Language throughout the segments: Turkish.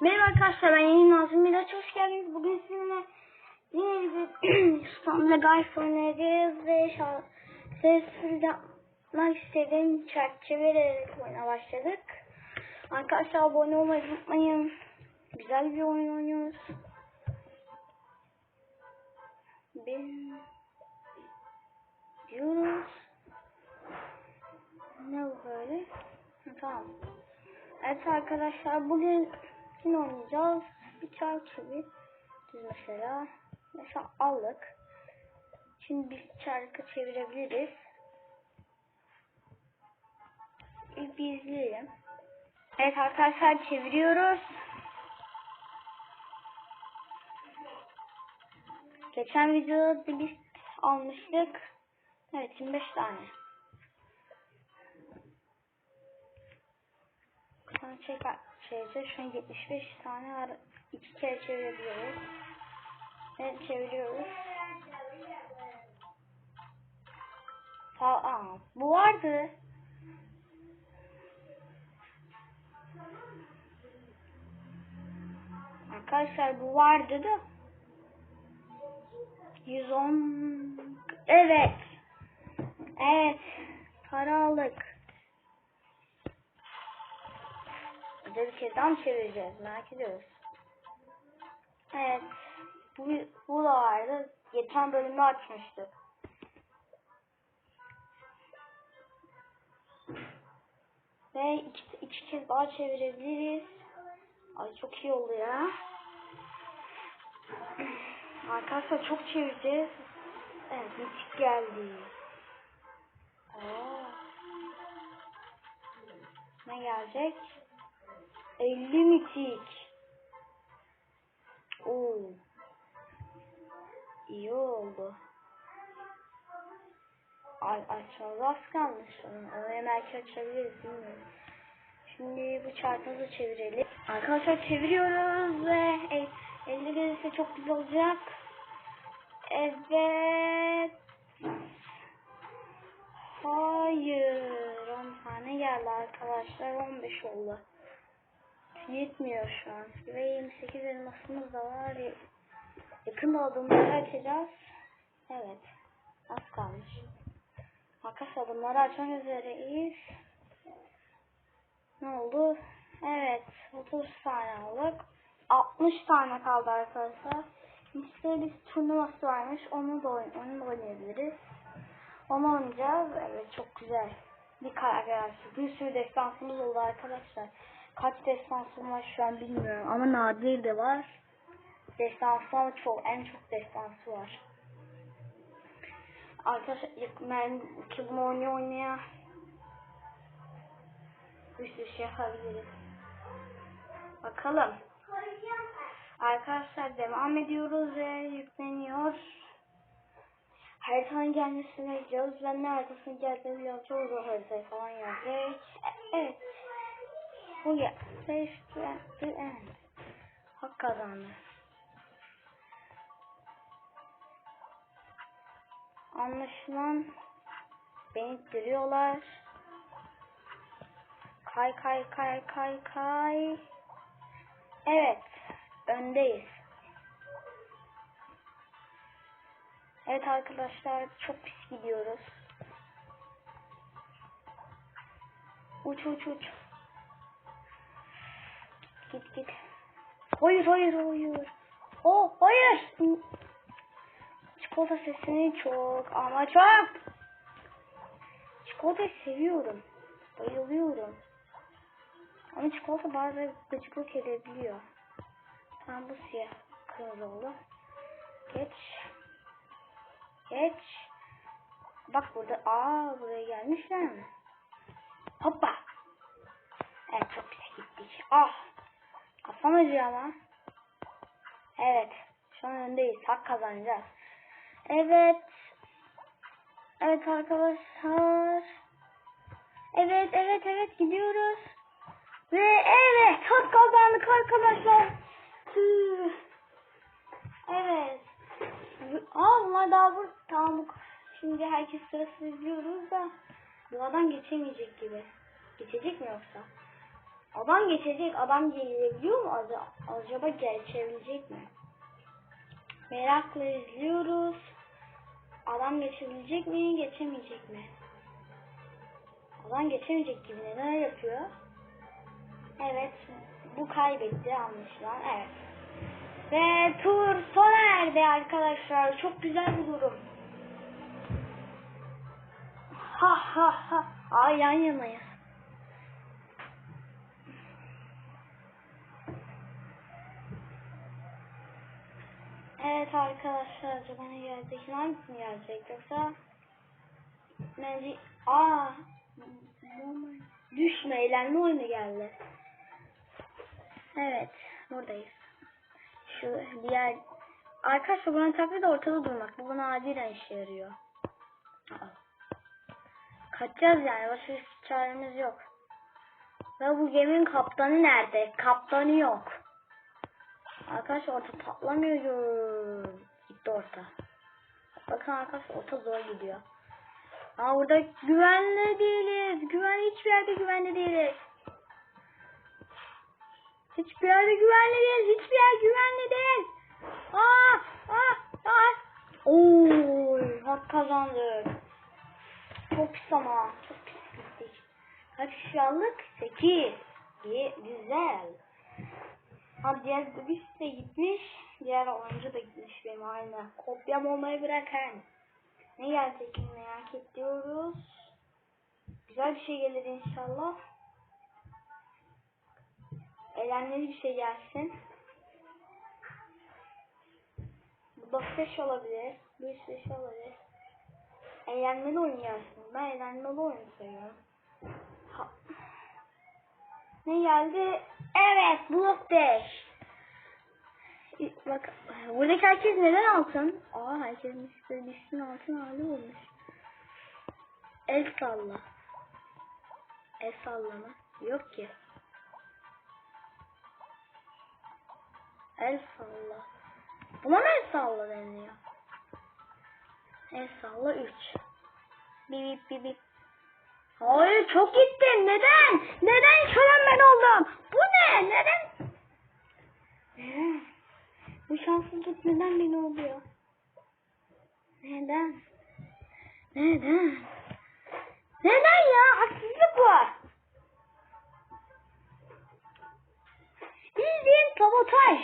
Merhaba arkadaşlar ben Yeni Nazım Miraç hoş geldiniz. Bugün sizinle yine bir İstanbul'da Golf oynayacağız ve sessiz yapmak istediğim çerçevelerek oyuna başladık. Arkadaşlar abone olmayı unutmayın. Güzel bir oyun oynuyoruz. Bir diyoruz. Ne bu böyle? Ha, tamam. Evet arkadaşlar bugün yine oynayacağız. Bir çarkı Biz mesela mesela aldık. Şimdi bir çarkı çevirebiliriz. İlk bir izleyelim. Evet arkadaşlar çeviriyoruz. Geçen videoda list almıştık. Evet 25 tane. Çeker çevireceğiz. Şu an 75 tane var. İki kere çevirebiliyoruz. Evet çeviriyoruz. Aa, bu vardı. Arkadaşlar bu vardı da. 110 Evet. Evet. Para aldık. Bir kez daha mı çevireceğiz? Merak ediyoruz. Evet. Bu, bu da vardı. Geçen bölümde açmıştık. Ve iki, iki kez daha çevirebiliriz. Ay çok iyi oldu ya. Arkadaşlar çok çevireceğiz. Evet mitik geldi. Aa. Ne gelecek? 50 mitik. Oo. İyi oldu. Ay açmamız az kalmış. Onu belki açabiliriz bilmiyorum. Şimdi bu çarpımızı çevirelim. Arkadaşlar çeviriyoruz ve e, 50 gelirse çok güzel olacak. Evet. Hayır. 10 tane geldi arkadaşlar. 15 oldu. Yetmiyor şu an. Ve 28 elmasımız da var. Yakında adımları açacağız. Evet. Az kalmış. Makas adımları açmak üzereyiz. Ne oldu? Evet. 30 tane aldık. 60 tane kaldı arkadaşlar. Müşterimiz turnuvası varmış. Onu da, oyn onu da oynayabiliriz. Onu oynayacağız. Evet çok güzel. Bir karakter. Bir sürü destansımız oldu arkadaşlar. Kaç destansım var şu an bilmiyorum. Ama nadir de var. Destansı ama çok, en çok destansı var. Arkadaşlar ben ki bunu oynaya oynaya bir sürü şey yapabiliriz. Bakalım. Arkadaşlar devam ediyoruz ve yükleniyor. Haritanın gelmesini bekliyoruz. Ben ne haritasının geldiğini biliyorum. Çok zor haritayı falan yazdık. Evet. Bu ya. Safety the end. Hak kazandı. Anlaşılan beni ittiriyorlar. Kay kay kay kay kay. Evet. Öndeyiz. Evet arkadaşlar çok pis gidiyoruz. Uç uç uç. Git git. Hayır hayır hayır. Oh hayır. Çikolata sesini çok ama çok. Çikolata seviyorum. Bayılıyorum. Ama çikolata bazen gıcıklık edebiliyor. Tamam bu siyah. Kırmızı oldu. Geç. Geç. Bak burada. Aa buraya gelmişler mi? Hoppa. Evet çok güzel gittik. Ah. Kafam acıyor ama. Evet. Şu an öndeyiz. Hak kazanacağız. Evet. Evet arkadaşlar. Evet evet evet gidiyoruz. Ve evet hak kazandık arkadaşlar. Evet. Aa bunlar daha bu. Tamam. Şimdi herkes sırası izliyoruz da. Bu adam geçemeyecek gibi. Geçecek mi yoksa? Adam geçecek. Adam gelebiliyor mu? Ac- Acaba geçebilecek mi? Merakla izliyoruz. Adam geçebilecek mi? Geçemeyecek mi? Adam geçemeyecek gibi neler yapıyor? Evet. Bu kaybetti anlaşılan. Evet. Ve tur sona erdi arkadaşlar. Çok güzel bir durum. Ha ha ha. Ay yan yanayız. Evet arkadaşlar acaba ne gelecek? Hangisi mi gelecek yoksa? Bence aa düşme eğlenme oyunu geldi. Evet buradayız. Şu diğer arkadaşlar buranın taktiği de ortada durmak. Bu bana acilen işe yarıyor. Kaçacağız yani başka hiçbir çaremiz yok. Ve bu geminin kaptanı nerede? Kaptanı yok. Arkadaşlar orta patlamıyor. Gitti orta. Bakın arkadaşlar orta zor gidiyor. Aa burada güvenli değiliz. Güven hiçbir yerde güvenli değiliz. Hiçbir yerde güvenli değil. Hiçbir yer güvenli değil. Aa, aa, aa. Oy, hak kazandık. Çok pis ama. Çok pis gittik. Kaç kişi aldık? 8. İyi, güzel. Ha diğer dövüş de gitmiş. Diğer oyuncu da gitmiş benim aynı. Kopyam olmayı bırakın. Ne gelecek merak ediyoruz. Güzel bir şey gelir inşallah. Eğlenceli bir şey gelsin. Bu da beş olabilir. Üç beş olabilir. Eğlenmeli oyun gelsin. Ben eğlenmeli oyun seviyorum. Ha. Ne geldi? Evet, blok 5. Bak, buradaki herkes neden altın? Aa, herkesin işte düşsün altın hali olmuş. El salla. El sallama. Yok ki. El salla. Buna mı el salla deniyor? El salla 3. Bip bip bip. Hayır çok gittin. Neden çalan ben oldum? Bu ne? Neden? Neden? Bu şanssızlık neden beni oluyor? Neden? Neden? Neden ya? Haksızlık var. Bildiğin sabotaj.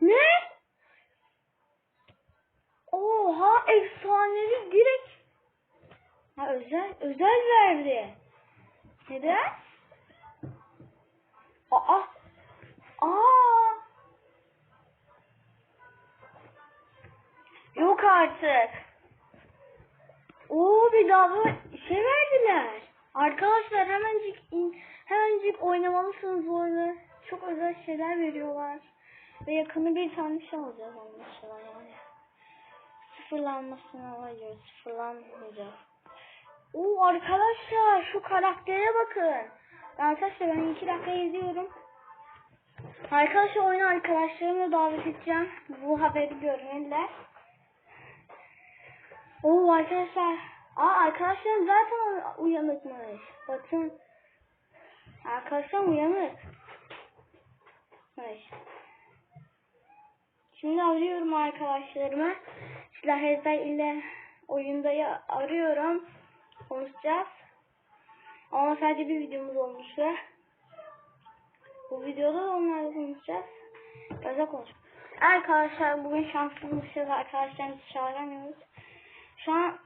Ne? Oha efsanevi direkt Ha özel özel verdi. Neden? Aa. Aa. Yok artık. Oo bir daha şey verdiler. Arkadaşlar hemencik hemencik oynamalısınız bu oyunu. Çok özel şeyler veriyorlar. Ve yakını bir tane şey alacağız anlaşılan yani. Sıfırlanmasını alacağız. Sıfırlanmayacağız. Oo arkadaşlar şu karaktere bakın. Arkadaşlar ben iki dakika izliyorum. Arkadaşlar oyunu arkadaşlarımla davet edeceğim. Bu haberi görmeliler. Oo arkadaşlar. Aa arkadaşlarım zaten uyanıkmış. Bakın. Arkadaşlarım uyanık. Evet. Şimdi arıyorum arkadaşlarımı. Silah ezber ile oyunda ya- arıyorum konuşacağız. Ama sadece bir videomuz olmuştu. Bu videoda da onlarla konuşacağız. Özel konuş. Arkadaşlar bugün şanslıymışız. Arkadaşlarımızı çağıramıyoruz. Şu an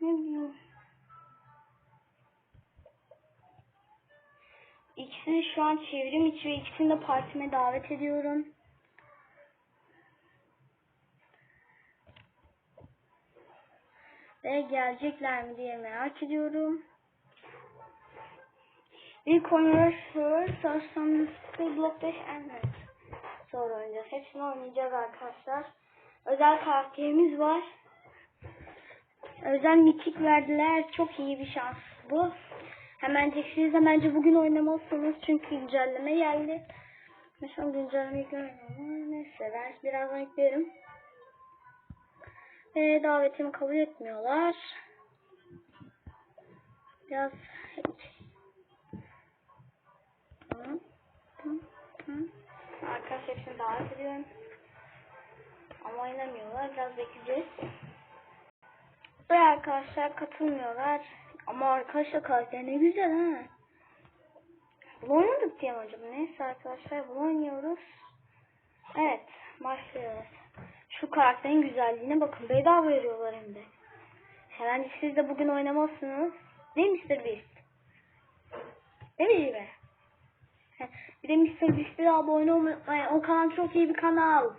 ne bileyim. İkisini şu an çevrim içi ve ikisini de partime davet ediyorum. Ve gelecekler mi diye merak ediyorum. İlk oynuyoruz. Sorsam Block 5 Endless. Sonra oynayacağız. Hepsini oynayacağız arkadaşlar. Özel karakterimiz var. Özel mitik verdiler. Çok iyi bir şans bu. Hemen siz de bence bugün oynamalısınız. Çünkü güncelleme geldi. Mesela güncelleme görmüyorum. Neyse ben birazdan yüklerim. Ve davetimi kabul etmiyorlar. Biraz. Arkadaşlar hepsini davet ediyorum. Ama oynamıyorlar. Biraz bekleyeceğiz. Ve arkadaşlar katılmıyorlar. Ama arkadaşlar karakter ne güzel ha. Bunu oynadık diye acaba? Neyse arkadaşlar bunu oynuyoruz. Evet başlıyoruz. Şu karakterin güzelliğine bakın. Bedava veriyorlar hem de. Herhalde siz de bugün oynamazsınız. Değil mi Mr. Beast? Değil mi Bir de Mr. Beast'e abone olmayı unutmayın. O kanal çok iyi bir kanal.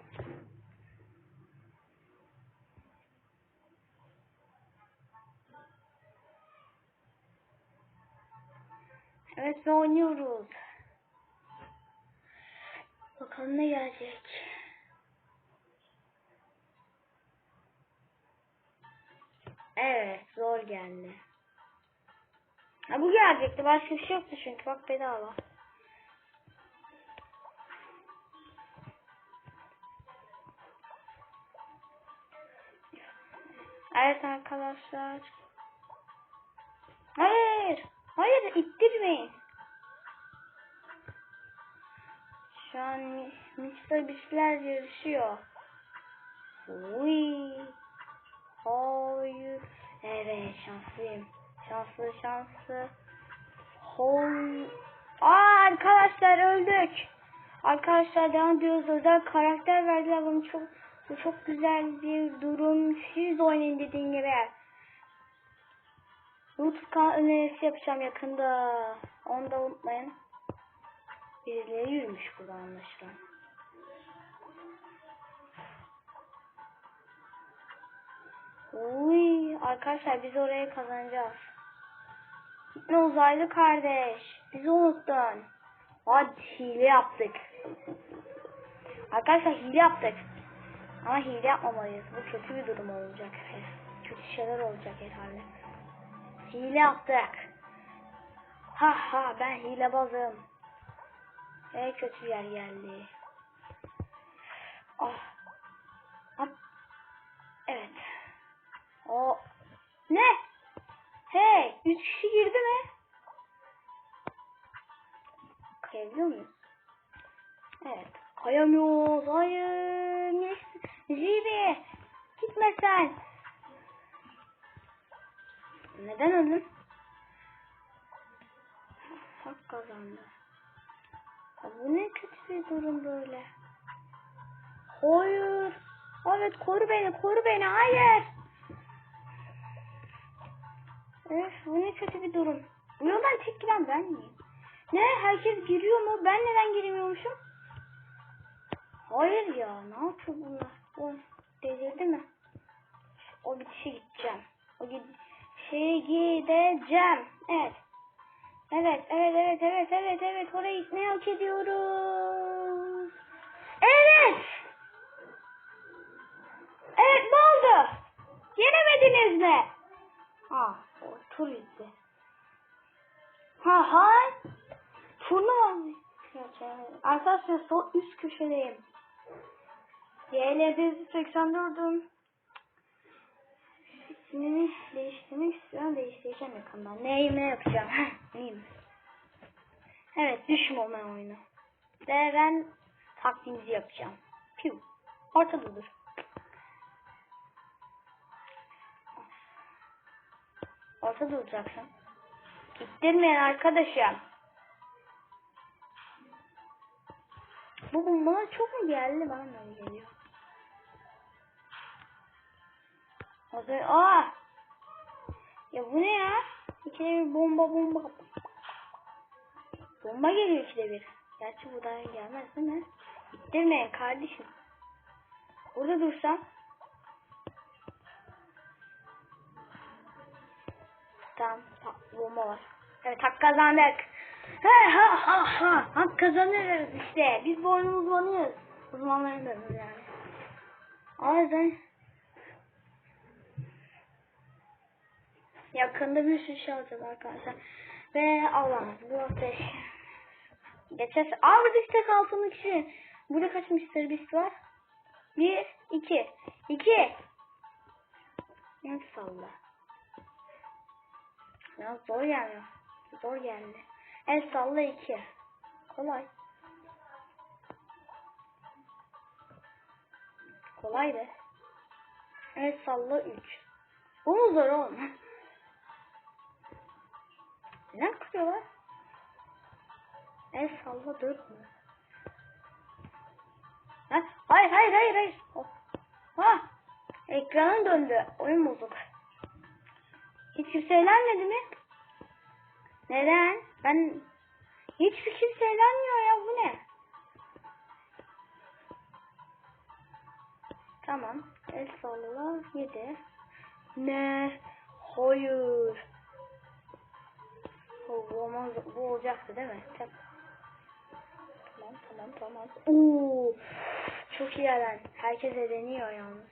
Evet ve oynuyoruz. Bakalım ne gelecek. Evet zor geldi. Ha bu gelecekti. Başka bir şey yoktu çünkü bak bedava. Evet arkadaşlar. Hayır. Hayır ittirmeyin. Şu an Mr. Beast'ler yarışıyor. Uy. Hayır. Evet şanslıyım. Şanslı şanslı. Hoy. Aa arkadaşlar öldük. Arkadaşlar devam ediyoruz. Özel karakter verdiler bana çok bu çok güzel bir durum. Siz oynayın dediğin gibi. Kanal önerisi yapacağım yakında. Onu da unutmayın. Birileri yürümüş burada anlaşılan. Uy, arkadaşlar biz oraya kazanacağız. Gitme uzaylı kardeş. Bizi unuttun. Hadi hile yaptık. Arkadaşlar hile yaptık. Ama hile yapmamalıyız. Bu kötü bir durum olacak. Kötü şeyler olacak herhalde. Hile yaptık. Ha ha ben hilebazım. En kötü yer geldi. Ah. Hop. Evet. O. Ne? Hey, üç kişi girdi mi? Kayabiliyor muyuz? Evet. Kayamıyoruz. Hayır. Ne? Zibi. Gitme sen. Neden öldün? Hak kazandı. Ya bu ne kötü bir durum böyle. Hayır. Evet koru beni koru beni hayır. Öf bu ne kötü bir durum. Yoldan tek giren ben miyim? Ne herkes giriyor mu? Ben neden giremiyormuşum? Hayır ya ne yapıyor bunlar? O delirdi mi? O gidişe gideceğim. O gidişe gideceğim. Evet. Evet, evet, evet, evet, evet, evet. Oraya gitmeyi hak ediyoruz. Evet. Evet, ne oldu? Yenemediniz mi? O tur bitti. Ha ha. Turnuva mı? Arkadaşlar sol üst köşedeyim. Y'leri 84'üm. İsmini değiştirmek istiyorum. Değiştireceğim yakında. Neyim ne yapacağım? Neyim? Evet düşme olma oyunu. Ve ben taktiğimizi yapacağım. Piu. Ortada dur. Ortada duracaksın. İttirmeyin arkadaşım. Bu bombalar çok mu geldi? Bana mı geliyor? Zaman, aa! Ya bu ne ya? İkide bir bomba bomba. Bomba geliyor ikide bir. Gerçi bu daha gelmez değil mi? İttirmeyin kardeşim. Burada dursam. Tamam. bomba var. Evet hak kazandık. Ha ha ha ha. Hak kazanırız işte. Biz bu oyunu uzmanıyız. Uzmanlarındanız yani. O yakında bir sürü şey alacağız arkadaşlar. Ve Allah'ım bu ateş. Geçer. Aa burada işte kalsın kişi. Burada kaç Mr. Beast var? Bir, iki. İki. Ne salla. Biraz zor gelmiyor. Zor geldi. El salla 2. Kolay. Kolay be. El salla 3. Bu mu zor oğlum? Neden kırıyorlar? El salla 4 mü? Ha? Hayır hayır hayır hayır. Oh. Ha. Ekranın döndü. Oyun bozuk. Hiç kimse eğlenmedi mi? Neden? Ben hiç kimse eğlenmiyor ya bu ne? Tamam. El salla 7. Ne? Hayır. Bu, bu, bu olacaktı değil mi? Tamam. Tamam tamam tamam. Oo, çok iyi Eren. Herkes eleniyor yalnız.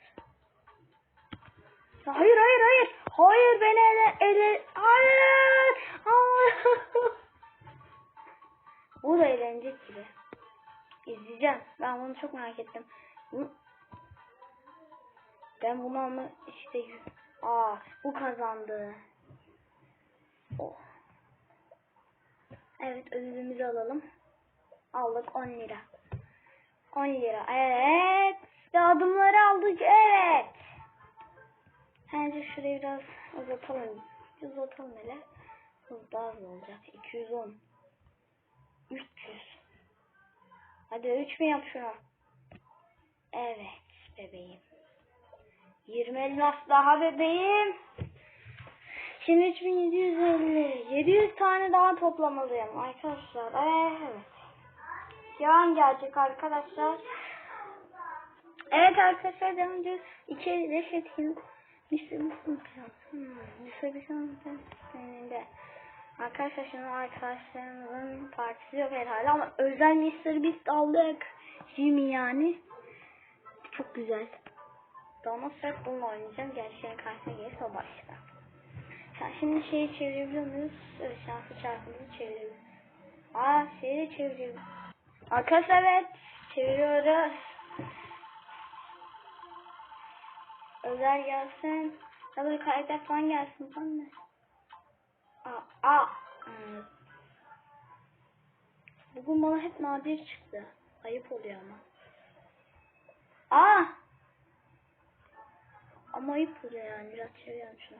Hayır hayır hayır. Hayır beni ele ele hayır. hayır. Bu da eğlenecek gibi. İzleyeceğim. Ben bunu çok merak ettim. Ben bunu ama işte aa bu kazandı. Oh. Evet ödülümüzü alalım. Aldık 10 lira. 10 lira. Evet. Ve adımları aldık. Evet. Bence şurayı biraz uzatalım. Uzatalım hele. Hız daha hızlı olacak. 210. 300. Hadi 3 mü yap şunu? Evet bebeğim. 20 elmas daha bebeğim. Şimdi 3750. 700 tane daha toplamalıyım arkadaşlar. Evet. Yalan gelecek arkadaşlar. Evet arkadaşlar devam ediyoruz. İki. Beast'in Hmm, Mr. Beast'in seninle. Arkadaşlar şimdi arkadaşlarımızın partisi yok herhalde ama özel Mr. Beast aldık. Jimmy yani. Çok güzel. Daha nasıl hep bununla oynayacağım. Gerçekten karşısına gelirse o. Şimdi şeyi çevirebiliyor muyuz? Evet şanslı çarkımızı çevirebiliriz. Aa şeyi de çeviriyoruz. Arkadaşlar evet çeviriyoruz. Özel gelsin. Ya da karakter falan gelsin falan ne? Aa, aa. Hmm. Bugün bana hep nadir çıktı. Ayıp oluyor ama. Aa. Ama ayıp oluyor yani. Biraz çeviriyorum şunu.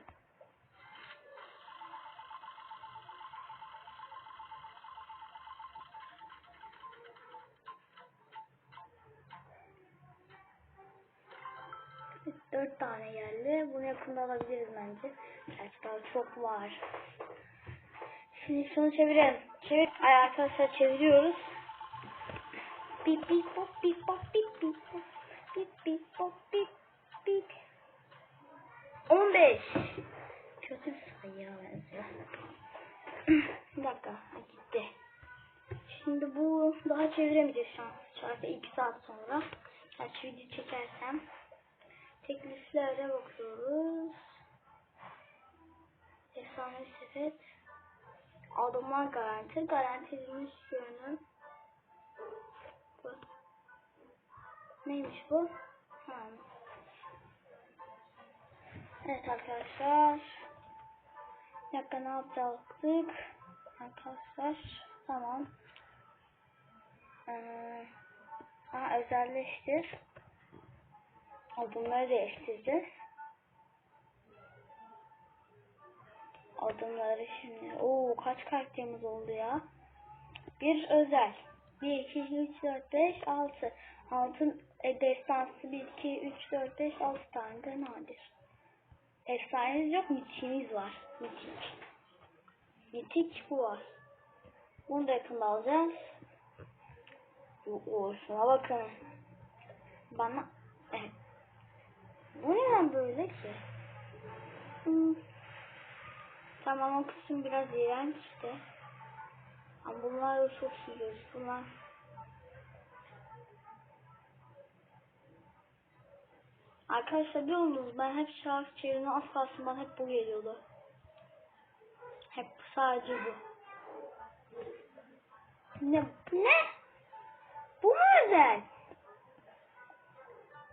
Dört tane geldi. Bunu yakında alabiliriz bence. Gerçi daha çok var. Şimdi şunu çevirelim. Çevir. Ay arkadaşlar çeviriyoruz. Bip bip bop bip bop bip bip bop. Bip bip bop bip bip. 15. Kötü bir sayıya benziyor. bir dakika. Gitti. Şimdi bu daha çeviremeyeceğiz şu an. Çarpı 2 saat sonra. Gerçi video çekersem. Tekliflere bakıyoruz. Efsane sepet. Adımlar garanti. Garanti edilmiş görünüm. Bu. Neymiş bu? Ha. Evet arkadaşlar. Bir dakika ne? Arkadaşlar. Tamam. Ee, ha, özelleştir. Adımları değiştireceğiz. Adımları şimdi. Oo kaç karakterimiz oldu ya? Bir özel. 1, 2, 3, 4, 5, 6. Altın e, destansı 1, 2, 3, 4, 5, 6 tane de nadir. Efsanemiz yok, mitikimiz var. Mitik. Mitik bu var. Bunu da yakında alacağız. Şuna bakın. Bana... Evet. Bu neden böyle ki? Hmm. Tamam o kısım biraz iğrenç işte. Ama bunlar da çok iyi. Bunlar Arkadaşlar biliyor musunuz ben hep şarkı çevirme az kalsın bana hep bu geliyordu. Hep sadece bu. Ne? Ne? Bu mu özel?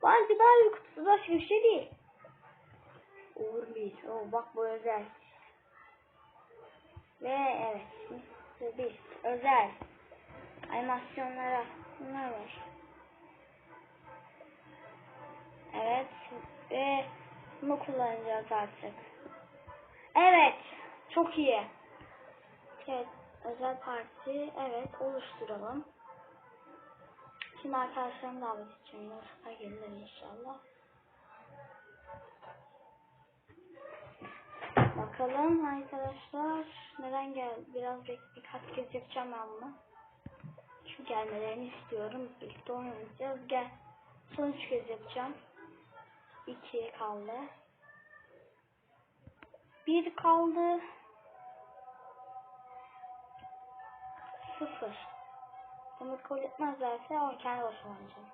Belki daha bir kutusu başka bir şey değil. Olur bir. Oo, bak bu özel. Ve evet. Beast. Özel. Animasyonlara. Bunlar var. Evet. Ve bunu kullanacağız artık. Evet. Çok iyi. Evet. Özel parti. Evet. Oluşturalım. Şimdi arkadaşlarımı davet edeceğim. Yoksa gelirler inşallah. Bakalım arkadaşlar neden gel biraz bek birkaç kez yapacağım ben bunu. Çünkü gelmelerini istiyorum. Birlikte oynayacağız. Gel. Son üç kez yapacağım. İki kaldı. Bir kaldı. Sıfır. Bunu kabul etmezlerse o kendi başıma oynayacağım.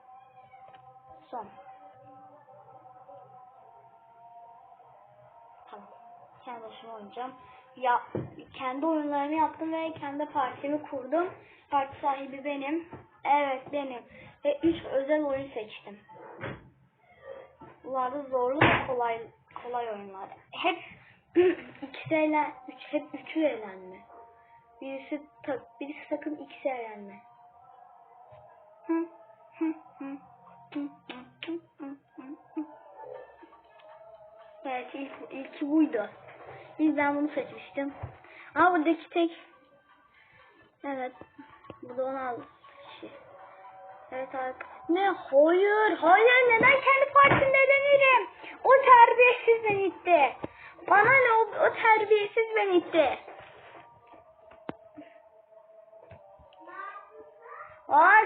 Son. Tamam. Kendi başıma oynayacağım. Ya kendi oyunlarımı yaptım ve kendi partimi kurdum. Parti sahibi benim. Evet benim. Ve üç özel oyun seçtim. Bunlar da zorlu ve kolay kolay oyunlar. Hep ikisi eğlen, üç, hep üçü eğlenme. Birisi, ta, birisi sakın ikisi eğlenme. Evet ilk, ilki buydu. İlk ben bunu seçmiştim. Ama buradaki tek Evet. Bu da 16 kişi. Evet artık. Ne? Hayır. Hayır. Neden kendi partimde denirim? O terbiyesiz beni itti. Bana ne o, o terbiyesiz beni itti.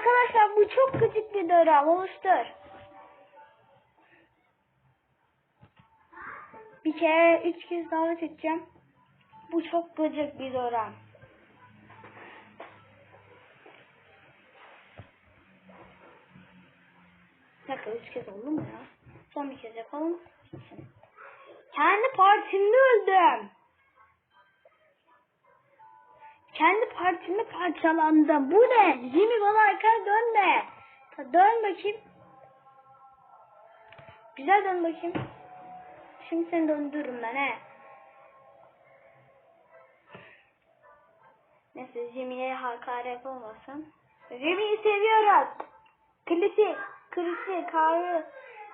Arkadaşlar bu çok gıcık bir dönem. Oluştur. Bir kere üç kez davet edeceğim. Bu çok gıcık bir dönem. Bir üç kez oldu mu ya? Son bir kez yapalım. Kendi partimde öldüm. Kendi partimde parçalandım. Bu ne? Jimmy bana arkaya dönme. Dön bakayım. Güzel dön bakayım. Şimdi seni döndürürüm ben he. Neyse Jimmy'ye hakaret olmasın. Jimmy'yi seviyoruz. Klisi, Klisi, Karlı,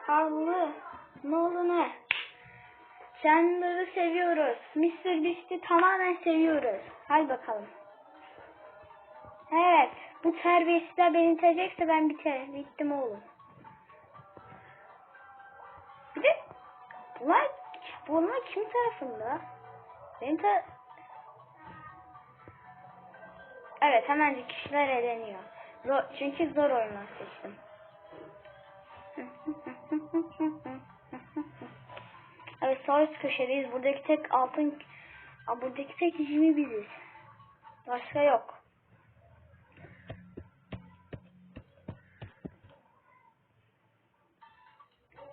Karlı, ne oldu ne? Chandler'ı seviyoruz. Mr. Beast'i tamamen seviyoruz. Hadi bakalım. Evet, bu terbiyesizler beni itecekse ben biter, bittim oğlum. Bir de bunlar, bunlar kim tarafında? Benim tar Evet, hemencik kişiler eleniyor. Zor, çünkü zor oyunlar seçtim. evet sağ üst köşedeyiz. Buradaki tek altın buradaki tek Jimmy biziz. Başka yok.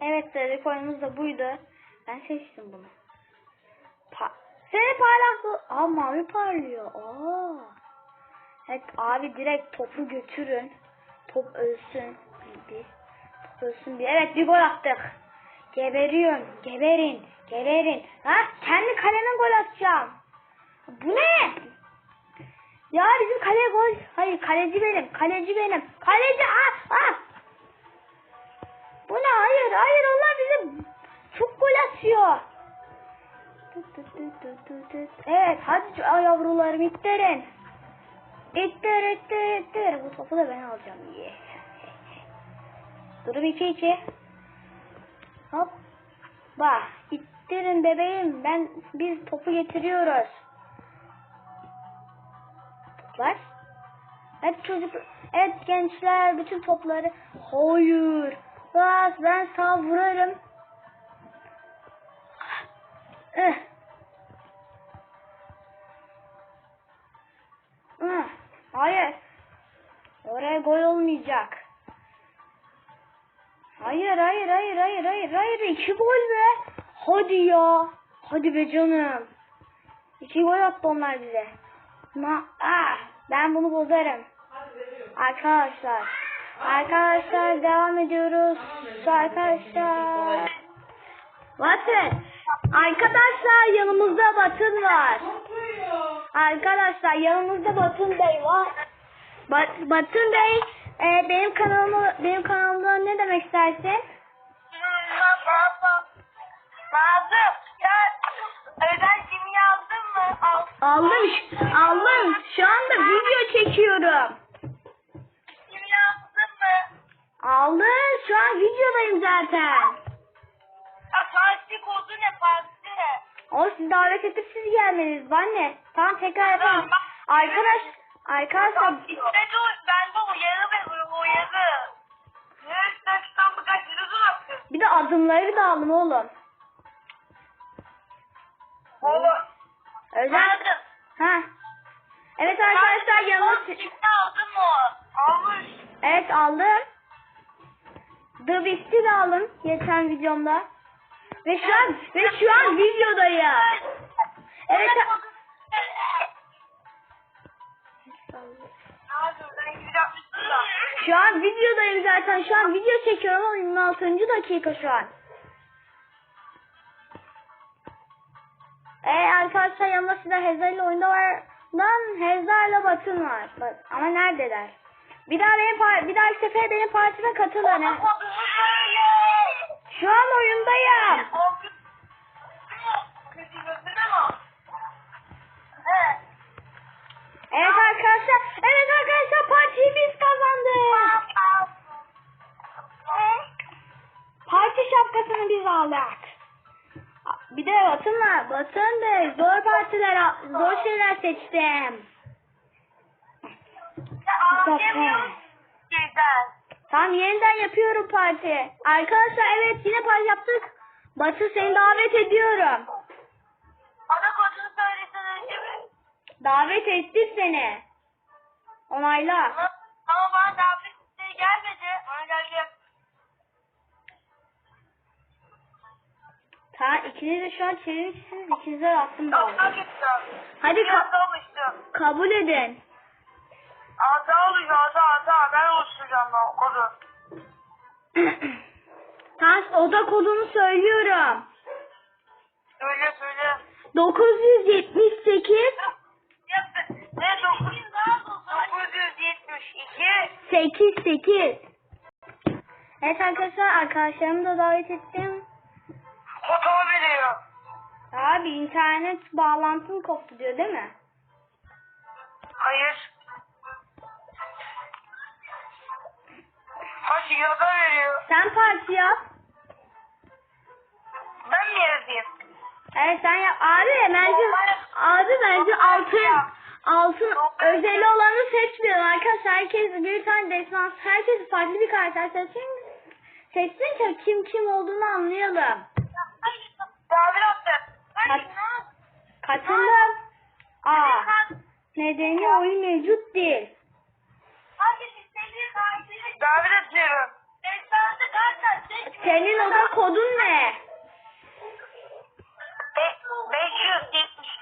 Evet sıradaki oyunumuz da buydu. Ben seçtim bunu. Pa Seni parlaklı. Aa mavi parlıyor. Aa. Evet abi direkt topu götürün. Top ölsün. Bir. Top ölsün bir. Evet bir gol attık. Geberiyorum. Geberin. Geberin. Ha kendi kaleme gol atacağım. Bu ne? Ya bizim kaleye gol. Hayır kaleci benim. Kaleci benim. Kaleci. Ah, ah. Bu ne? Hayır. Hayır onlar bize çok gol atıyor. Evet hadi yavrularım ittirin. İttir ittir ittir. Bu topu da ben alacağım. Yeah. Durum 2 2. Hop. Bak ittirin bebeğim. Ben biz topu getiriyoruz. Toplar. Evet çocuk. Evet gençler bütün topları. Hayır. Bak ben sağ vurarım. Eh. Ah, Hayır. Oraya gol olmayacak. Hayır hayır hayır hayır hayır hayır iki gol be. Hadi ya. Hadi be canım. İki gol attı onlar bize. Ma ah, ben bunu bozarım. Arkadaşlar. Arkadaşlar devam ediyoruz. Arkadaşlar. Batın. Arkadaşlar yanımızda Batın var. Arkadaşlar yanımızda Batın Bey var. Bat Batın Bey e, benim kanalıma benim kanalımda ne demek istersin? Nazım sen özel kimya aldın mı? Al. Aldım. Aldım. Şu anda video çekiyorum. Kimya aldın mı? Aldım. Şu an videodayım zaten. Ya parti kodu ne parti? O sizi davet edip siz gelmeniz. Ben ne? Tamam tekrar yapalım. Arkadaş arkadaşlar İşte dur bende uyarı ve bir de adımları da aldım oğlum. Oğlum. Özel. Nerede? Ha. Evet arkadaşlar yanımda Kimya aldın mı? Almış. Evet aldım. The Beast'i de aldım geçen videomda. Ve şu an ve şu an videodayım. Evet. Şu an videodayım zaten. Şu an video çekiyorum ama 26. dakika şu an. Ee arkadaşlar yanımda size Heza ile oyunda var. Lan Heza ile Batın var. Bak, ama neredeler? Bir daha benim bir dahaki sefer benim partime katılın. Şu an oyundayım. Evet arkadaşlar. Evet arkadaşlar partiyi biz kazandık. Parti şapkasını biz aldık. Bir de Batın var. Zor partiler, zor şeyler seçtim. Anlayamıyorum. Güzel. Tamam yeniden yapıyorum parti. Arkadaşlar evet yine parti yaptık. Batı seni davet ediyorum. Davet ettik seni. Onayla. Ama ama bana davet isteği gelmedi. Bana geldi. Tamam ikiniz de şu an çevirmişsiniz. İkinize de attım gitti. Hadi ka- kabul edin. Ata oluyor ata ata. Ben oluşturacağım ben o kodu. Tamam oda kodunu söylüyorum. Söyle söyle. 978 Ne 9 972 88 Evet arkadaşlar arkadaşlarımı da davet ettim. kodu veriyor. Abi internet bağlantım koptu diyor değil mi? Hayır. Hadi yaza veriyor. Sen parti yap. Ben mi yazayım? Evet sen yap. Abi bence abi bence altın altın özeli olanı seçmiyorum arkadaşlar. Herkes bir tane desans herkes farklı bir karakter seçsin. Seçsin ki kim kim olduğunu anlayalım. Davet attı. Kat, katıldım. Aa, nedeni oyun mevcut değil. Davet atıyorum. Senin oda kodun ne?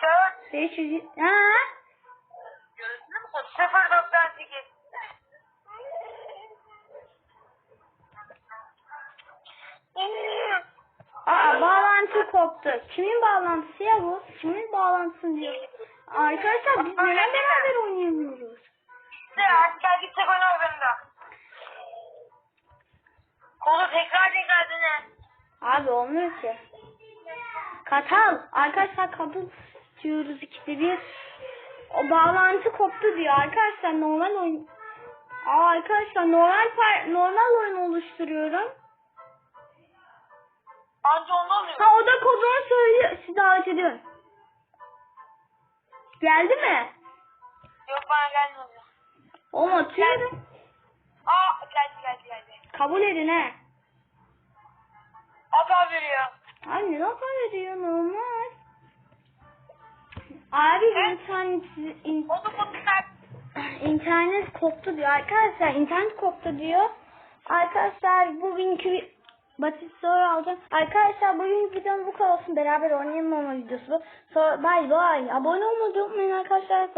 574 500 ha? 098 Aa bağlantı koptu. Kimin bağlantısı ya bu? Kimin bağlantısı diyor. Arkadaşlar biz neden beraber oynayamıyoruz? İşte hadi gel git tek oyna oyunda. Kolu tekrar tekrar dene. Abi olmuyor ki. Katal. Arkadaşlar kabul diyoruz ikide bir. O bağlantı koptu diyor. Arkadaşlar normal oyun. Aa, arkadaşlar normal par normal oyun oluşturuyorum. Anca onda oluyor. Ha o da kodunu söylüyor. Sizi davet ediyorum. Geldi mi? Yok bana gelmedi. Oğlum atıyorum. Aa geldi geldi geldi. Kabul edin he. Hata veriyor. Abi neden kabul ediyor normal? Abi internet, in- Onu internet koptu diyor arkadaşlar. internet koptu diyor. Arkadaşlar bugünkü basit soru alacağım. Arkadaşlar bugünkü videom bu kadar olsun. Beraber oynayalım ama videosu. Sonra bye bye. Abone olmayı unutmayın arkadaşlar.